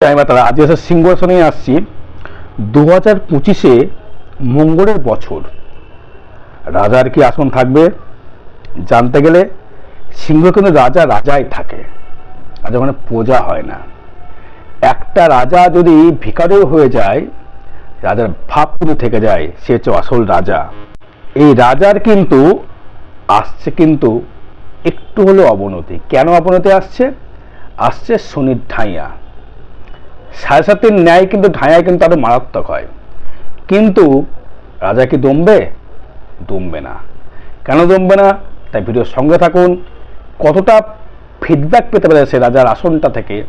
আজকে এসে সিংহাসনে আসছি। দু হাজার পঁচিশে মঙ্গলের বছর। রাজার কি আসন থাকবে? জানতে গেলে সিংহ কিন্তু রাজা রাজাই থাকে। রাজা মানে প্রজা হয় না। একটা রাজা যদি ভিকারেও হয়ে যায়, রাজার ভাব কিন্তু থেকে যায়, সে হচ্ছে আসল রাজা। এই রাজার কিন্তু আসছে কিন্তু একটু হলেও অবনতি। কেন অবনতি আসছে? আসছে শনির ঠাইয়া সাড়ে সাতের ন্যায় কিন্তু ঢাইয়া কিন্তু আরও মারাত্মক হয়। কিন্তু রাজা কি দমবে? দমবে না। কেন দমবে না? তাই ভিডিওর সঙ্গে থাকুন। কতটা ফিডব্যাক পেতে পারে সে রাজার আসনটা থেকে?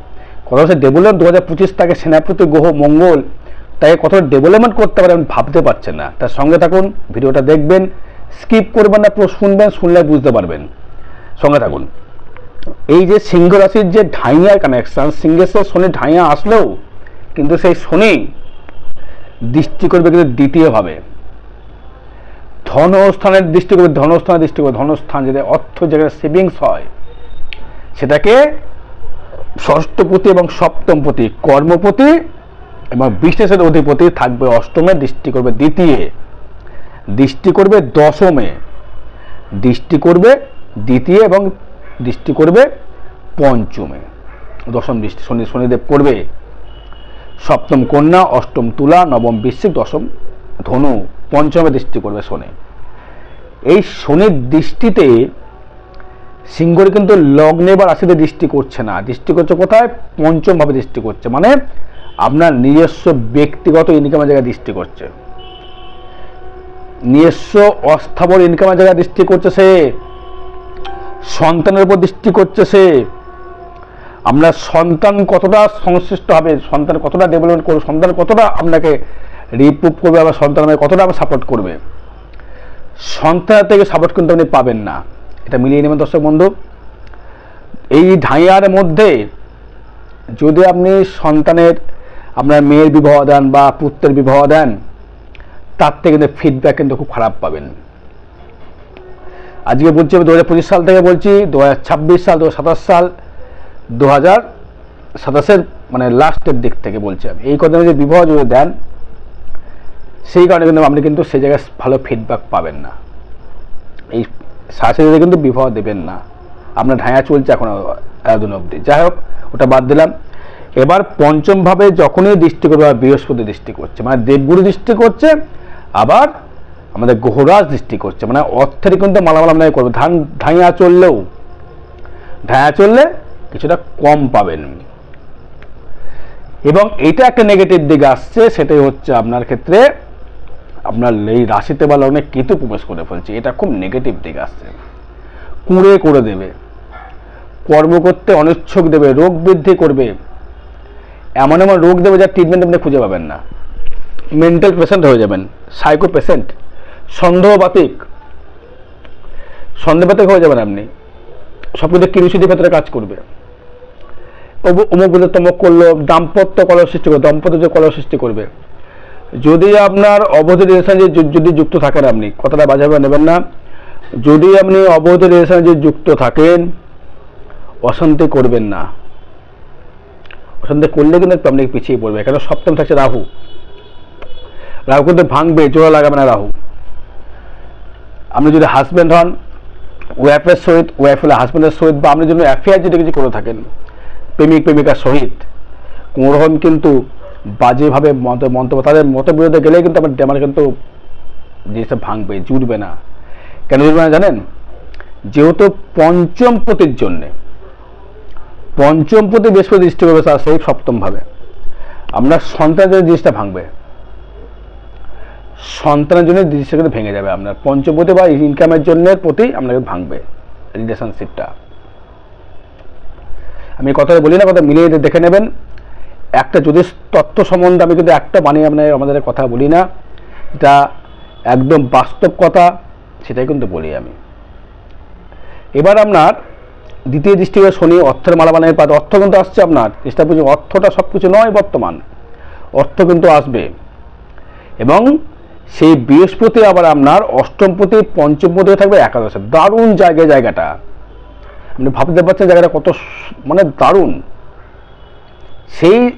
কতটা সে ডেভেলপমেন্ট দু হাজার পঁচিশ তাকে সেনাপতি গ্রহ মঙ্গল তাই কতটা ডেভেলপমেন্ট করতে পারে ভাবতে পারছেন না। তার সঙ্গে থাকুন, ভিডিওটা দেখবেন স্কিপ করবেন না, পুরো শুনবেন, শুনলে বুঝতে পারবেন। সঙ্গে থাকুন। এই যে সিংহ রাশির যে ঢাইয়ার কানেকশন সাথে শনি ঢাইয়া আসলেও কিন্তু সেই শনি দৃষ্টি করবে কিন্তু দ্বিতীয়ভাবে ধনস্থানের দৃষ্টি করবে, ধনস্থানের দৃষ্টি করবে। ধনস্থান যেটা অর্থ যেখানে সেভিংস হয়, সেটাকে ষষ্ঠপতি এবং সপ্তমপতি কর্মপতি এবং বিশেষের অধিপতি থাকবে অষ্টমে, দৃষ্টি করবে দ্বিতীয়। দৃষ্টি করবে দশমে, দৃষ্টি করবে দ্বিতীয় এবং দৃষ্টি করবে পঞ্চমে। দশম দৃষ্টি, শনি, শনিদেব করবে সপ্তম কন্যা, অষ্টম তুলা, নবম বৃশ্চিক, দশম ধনু, পঞ্চমে দৃষ্টি করবে শনি। এই শনির দৃষ্টিতে সিংহর কিন্তু লগ্নে বা রাশিতে দৃষ্টি করছে না। দৃষ্টি করছে কোথায়? পঞ্চম ভাবে দৃষ্টি করছে। মানে আপনার নিজস্ব ব্যক্তিগত ইনকামের জায়গায় দৃষ্টি করছে। নিজস্ব অস্থাবর ইনকামের জায়গায় দৃষ্টি করছে সে। সন্তানের উপর দৃষ্টি করছে সে। আমরা সন্তান কতটা সংশ্লিষ্ট হবে, সন্তান কতটা ডেভেলপমেন্ট করবে, সন্তান কতটা আপনাকে রিপ্রুভ করবে, আবার সন্তান আমাকে কতটা আবার সাপোর্ট করবে। সন্তান থেকে সাপোর্ট কিন্তু আপনি পাবেন না। এটা মিলিয়ে নেবেন দর্শক বন্ধু। এই ঢাইয়ার মধ্যে যদি আপনি সন্তানের আপনার মেয়ের বিবাহ দেন বা পুত্রের বিবাহ দেন, তার থেকে কিন্তু ফিডব্যাক কিন্তু খুব খারাপ পাবেন। আজকে বলছি আমি দু হাজার পঁচিশ সাল থেকে বলছি, দু হাজার ছাব্বিশ সাল, দু হাজার সাতাশ সাল, দু হাজার সাতাশের মানে লাস্টের দিক থেকে বলছি আমি। এই কথা যে বিবাহ যদি দেন, সেই কারণে কিন্তু আপনি কিন্তু সেই জায়গায় ভালো ফিডব্যাক পাবেন না। এই সাথে কিন্তু বিবাহ দেবেন না। আপনার ঢায়া চলছে এখন, এতদিন অবধি। যাই হোক, ওটা বাদ দিলাম। এবার পঞ্চমভাবে যখনই দৃষ্টি করবে বৃহস্পতি দৃষ্টি করছে। মানে দেবগুরু দৃষ্টি করছে, আবার আমাদের গ্রহরাজ দৃষ্টি করছে মানে অর্থের কিন্তু মালামাল আপনাকে করবে। ধান ঢাইয়া চললেও ঢায়া চললে কিছুটা কম পাবেন। এবং এটা একটা নেগেটিভ দিক আসছে, সেটাই হচ্ছে আপনার ক্ষেত্রে আপনার এই রাশিতে বা লগ্নে কেতু প্রবেশ করে ফেলছে, এটা খুব নেগেটিভ দিক আসছে। কুঁড়ে করে দেবে, কর্ম করতে অনিচ্ছুক দেবে, রোগ বৃদ্ধি করবে। এমন এমন রোগ দেবে যার ট্রিটমেন্ট আপনি খুঁজে পাবেন না। মেন্টাল পেশেন্ট হয়ে যাবেন সাইকো পেশেন্ট সন্দেহবাতিক সন্দেহবাতিক হয়ে যাবেন আপনি। সব কিছু কিরুসিটির ভেতরে কাজ করবে। অমুক বলে তমক করল, দাম্পত্য কলহ সৃষ্টি করবে দাম্পত্য যে কলহ সৃষ্টি করবে। যদি আপনার অবৈধ রিলেশন যদি যুক্ত থাকেন আপনি, কথাটা বাজাবে নেবেন না। যদি আপনি অবৈধ রিলেশন যে যুক্ত থাকেন, অশান্তি করবেন না। অশান্তি করলে কিন্তু আপনি পিছিয়ে পড়বে কেন? সপ্তম থাকছে রাহু। রাহু কিন্তু ভাঙবে, জোড়া লাগাবে না রাহু। আপনি যদি হাজব্যান্ড হন ওয়াইফের সহিত ওয়াইফ হলে হাজব্যান্ডের সহিত, বা আপনি যদি অ্যাফেয়ার যদি কিছু করে থাকেন, প্রেমিক প্রেমিকার সহিত কোনো রকম কিন্তু বাজেভাবে মন্তব্য, তাদের মত বিরোধে গেলে কিন্তু আমার আমার কিন্তু জিনিসটা ভাঙবে জুড়বে না। কেন জুড়বে না জানেন? যেহেতু পঞ্চম পতির জন্যে, পঞ্চম পতি বৃহস্পতি, দৃষ্টি করবে তার সেই সপ্তমভাবে আপনার সন্তানের জিনিসটা ভাঙবে। সন্তানের জন্য কিন্তু ভেঙে যাবে আপনার। পঞ্চমপতি বা ইনকামের জন্য প্রতি আপনাকে ভাঙবে রিলেশনশিপটা আমি কথাটা বলি না, কথা মিলিয়ে দেখে নেবেন, একটা যদি তত্ত্ব সম্বন্ধে আমি কিন্তু একটা বানিয়ে আপনার আমাদের কথা বলি না, এটা একদম বাস্তব কথা, সেটাই কিন্তু বলি আমি। এবার আপনার দ্বিতীয় দৃষ্টি হয়ে শনি, অর্থের মালামানের পাত। অর্থ কিন্তু আসছে আপনার চেষ্টা অর্থটা সব কিছু নয় বর্তমান। অর্থ কিন্তু আসবে। এবং সেই বৃহস্পতি আবার আপনার অষ্টমপতি পঞ্চমপতি থাকবে একাদশে। দারুণ জায়গায় জায়গাটা। আপনি ভাবতে পারছেন জায়গাটা কত মানে দারুণ। সেই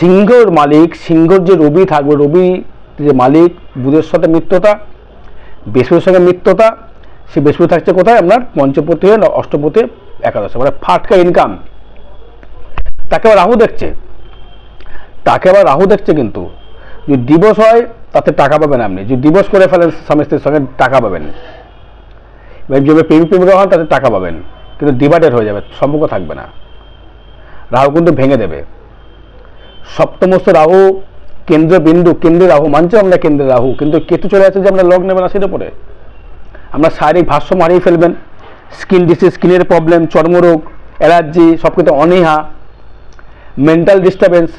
সিংহর মালিক, সিংহর যে রবি থাকবে, রবি যে মালিক, বুধের সাথে মিত্রতা, বৃহস্পতির সঙ্গে মিত্রতা সে বৃহস্পতি থাকছে কোথায়? আপনার পঞ্চপতি হয়ে অষ্টপতি একাদশ। মানে ফাটকা ইনকাম তাকে আবার রাহু দেখছে। তাকে আবার রাহু দেখছে কিন্তু। যদি দিবস হয় তাতে টাকা পাবেন আপনি। যদি ডিভোর্স করে ফেলেন স্বামী স্ত্রীর সঙ্গে, টাকা পাবেন। এবার যদি প্রেম প্রেমিকা হন তাতে টাকা পাবেন। কিন্তু ডিভাইডেড হয়ে যাবে, সম্পর্ক থাকবে না। রাহু কিন্তু ভেঙে দেবে। সপ্তমস্ত রাহু, কেন্দ্র বিন্দু কেন্দ্রে রাহু মানছে আমরা কেন্দ্রে রাহু। কিন্তু কেতু চলে আছে যে আমরা লগ নেবেন না সেটা পরে আমরা শারীরিক ভারসাম্য হারিয়ে ফেলবেন। স্কিন ডিসিজ স্কিনের প্রবলেম চর্মরোগ অ্যালার্জি সব কিছু অনীহা মেন্টাল ডিস্টারবেন্স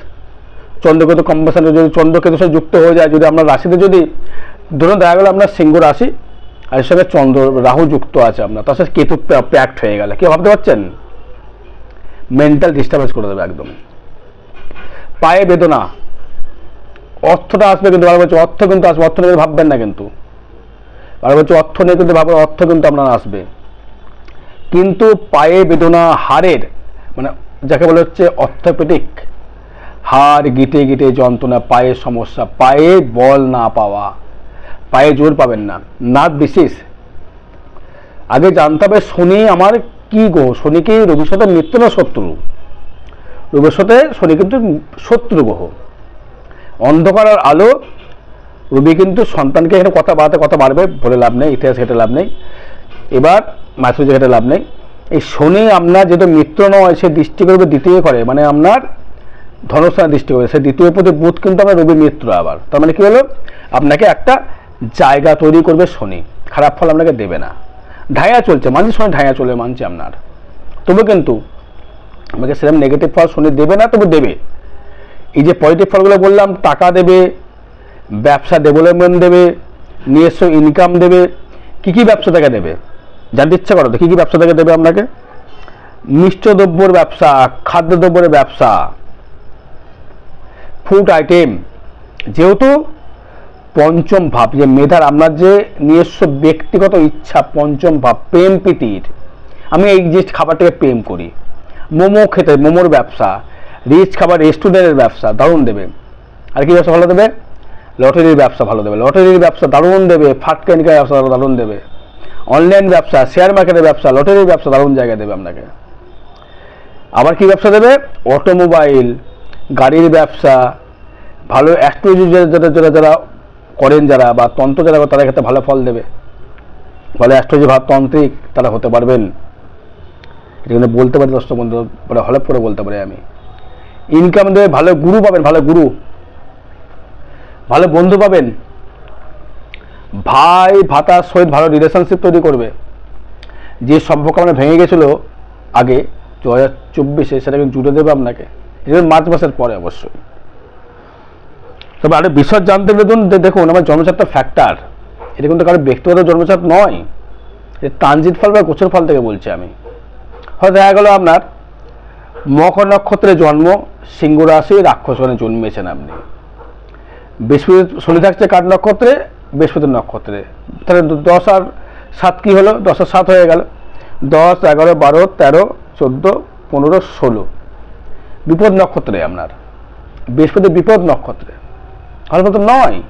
চন্দ্রকেতু কম্বাসন যদি চন্দ্রকেতুর সাথে যুক্ত হয়ে যায়, যদি আপনার রাশিতে যদি, ধরুন দেখা গেলো আপনার সিংহ রাশি, আর এর সঙ্গে চন্দ্র রাহু যুক্ত আছে আপনার তার সাথে কেতু প্যাক্ট হয়ে গেলে, কি ভাবতে পারছেন? মেন্টাল ডিস্টারবেন্স করে দেবে একদম। পায়ে বেদনা, অর্থটা আসবে কিন্তু বারবার বলছি অর্থ কিন্তু আসবে, অর্থ নিয়ে ভাববেন না কিন্তু। বারবার বলছি অর্থ নিয়ে কিন্তু ভাববেন, অর্থ কিন্তু আপনার আসবে। কিন্তু পায়ে বেদনা, হাড়ের মানে যাকে বলে হচ্ছে অর্থোপেডিক হাড় গিটে গিটে যন্ত্রণা পায়ের সমস্যা, পায়ে বল না পাওয়া, পায়ে জোর পাবেন না। নাদ বিশেষ। আগে জানতে হবে শনি আমার কি গো? শনি কি রবির সাথে মিত্র না শত্রু? রবির সাথে শনি কিন্তু শত্রু গ্রহ অন্ধকার আর আলো রবি কিন্তু সন্তানকে এখানে কথা বাড়াতে, কথা বাড়বে, বলে লাভ নেই, ইতিহাস ঘেটে লাভ নেই। এবার ম্যাথোলজি ঘেটে লাভ নেই। এই শনি আপনার যেহেতু মিত্র নয়, সে দৃষ্টি করবে দ্বিতীয় করে মানে আপনার ধনস্থানে দৃষ্টি করবে। সে দ্বিতীয় প্রতি বুধ কিন্তু আপনার রবি মিত্র আবার। তার মানে কি হলো? আপনাকে একটা জায়গা তৈরি করবে শনি। খারাপ ফল আপনাকে দেবে না। ঢাইয়া চলছে। মানছি শনি ঢাইয়া চলে, মানছি আপনার। তবু কিন্তু আমাকে সেরকম নেগেটিভ ফল শনি দেবে না, তবু দেবে। এই যে পজিটিভ ফলগুলো বললাম, টাকা দেবে, ব্যবসা ডেভেলপমেন্ট দেবে, নিজস্ব ইনকাম দেবে, কি কি ব্যবসা থেকে দেবে? জানতে ইচ্ছা করো তো, কী কী ব্যবসা থেকে দেবে আপনাকে? মিষ্টদ্রব্যর ব্যবসা, খাদ্যদ্রব্যের ব্যবসা। Food item. যেহেতু পঞ্চম ভাব, যে মেধার আপনার যে নিজস্ব ব্যক্তিগত ইচ্ছা, পঞ্চম ভাব, প্রেম প্রীতির, আমি এই যে খাবারটাকে প্রেম করি। মোমো খেতে, মোমোর ব্যবসা, রিচ খাবার, রেস্টুরেন্টের ব্যবসা, দারুণ দেবে। আর কি ব্যবসা ভালো দেবে? লটারির ব্যবসা ভালো দেবে। লটারির ব্যবসা দারুণ দেবে ফাটকা ইনকামের ব্যবসা দারুণ দেবে। অনলাইন ব্যবসা, শেয়ার মার্কেটের ব্যবসা, লটারির ব্যবসা দারুণ জায়গা দেবে আপনাকে। আবার কি ব্যবসা দেবে? অটোমোবাইল গাড়ির ব্যবসা, ভালো অ্যাস্ট্রোলজি যারা যারা যারা করেন যারা বা তন্ত্র যারা তাদের ক্ষেত্রে ভালো ফল দেবে। ভালো অ্যাস্ট্রোলজি ভাব তান্ত্রিক তারা হতে পারবেন। এটা কিন্তু বলতে পারি দর্শক বন্ধু পরে হলপ করে বলতে পারি আমি। ইনকাম দেবে, ভালো গুরু পাবেন, ভালো গুরু। ভালো বন্ধু পাবেন। ভাই ভাতার সহিত ভালো রিলেশনশিপ তৈরি করবে। যে সম্পর্ক আমরা ভেঙে গেছিল আগে, দু হাজার চব্বিশে, সেটা কিন্তু জুড়ে দেবে আপনাকে। এটা মার্চ মাসের পরে অবশ্যই। তবে আরে বিশদ জানতে বেদুন দেখুন আমার জন্মচাপটা ফ্যাক্টর এটা কিন্তু কারও ব্যক্তিগত জন্মচাপ নয়। এটা ট্রানজিট ফল বা গোচর ফল থেকে বলছি আমি। হয়তো দেখা গেলো আপনার, মকর নক্ষত্রে জন্ম, সিংহ রাশি রাক্ষসগণে জন্মেছেন আপনি। বৃহস্পতি শনি থাকছে কাঠ নক্ষত্রে? বৃহস্পতির নক্ষত্রে। তাহলে দশ আর সাত কি হলো? দশ আর সাত হয়ে গেল। দশ, এগারো, বারো, তেরো, চোদ্দ, পনেরো, ষোলো। বিপদ নক্ষত্রে আপনার। বৃহস্পতি বিপদ নক্ষত্রে। মতো নয়।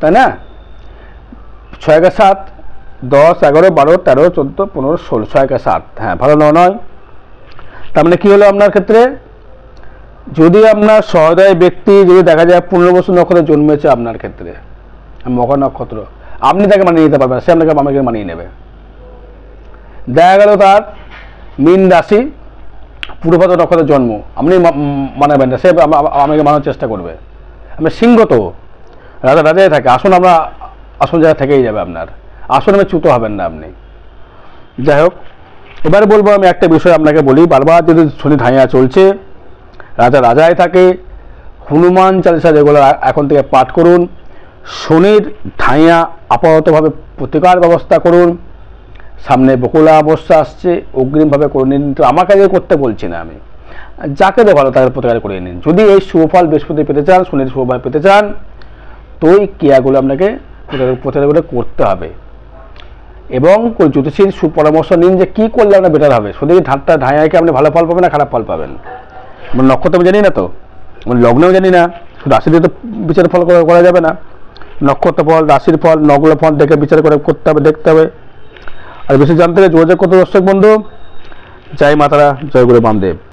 তাই না? ছয় একে সাত, দশ, এগারো, বারো, তেরো, চোদ্দ, পনেরো, ষোলো। ছয় একে সাত। হ্যাঁ ভালো ন- নয়। তার মানে কি হলো আপনার ক্ষেত্রে? যদি আপনার সহদয় ব্যক্তি যদি দেখা যায় পনেরো বছর নক্ষত্রে জন্মেছে আপনার ক্ষেত্রে মকর নক্ষত্র, আপনি তাকে মানিয়ে নিতে পারবেন সে আপনাকে আমাকে মানিয়ে নেবে। দেখা গেল তার মিন রাশি পূর্বপদ নক্ষত্রের জন্ম। আপনি মানাবেন না, সে আম- আম- আমাকে মানার চেষ্টা করবে। আমি সিংহ তো রাজা রাজাই থাকে, আসুন আমরা আসন জায়গা থেকেই যাবে আপনার। আসন আমি চ্যুত হবেন না আপনি। যাই হোক, এবার বলব আমি একটা বিষয় আপনাকে বলি, বারবার যদি শনি ধাইয়া চলছে, রাজা রাজায় থাকে, হনুমান চালিসা যেগুলো এখন থেকে পাঠ করুন, শনির ধাইয়া আপাততভাবে প্রতিকার ব্যবস্থা করুন সামনে বকুলা অবস্থা আসছে, অগ্রিমভাবে করে নিন। তো আমার কাজে করতে বলছি না আমি। যাকে তো ভালো তাদের প্রতিকার করে নিন। যদি এই শুভফল বৃহস্পতি পেতে চান, শনির শুভফল পেতে চান, তো এই ক্রিয়াগুলো আপনাকে প্রতিকারগুলো করতে হবে। এবং জ্যোতিষীর সুপরামর্শ নিন যে কী করলে আপনার বেটার হবে। শুধু কি ঠাট্টা ঢাঁয়াকে আপনি ভালো ফল পাবেন না খারাপ ফল পাবেন? আমার নক্ষত্র জানি না তো। আমার লগ্নও জানি না। শুধু রাশি দিয়ে তো বিচার ফল করা যাবে না। নক্ষত্র ফল, রাশির ফল, নগ্ন ফল দেখে বিচার করে করতে হবে, দেখতে হবে। আর বেশি জানতে যোগাযোগ করতে দর্শক বন্ধু। জয় মাতারা জয় গুরু বামদেব।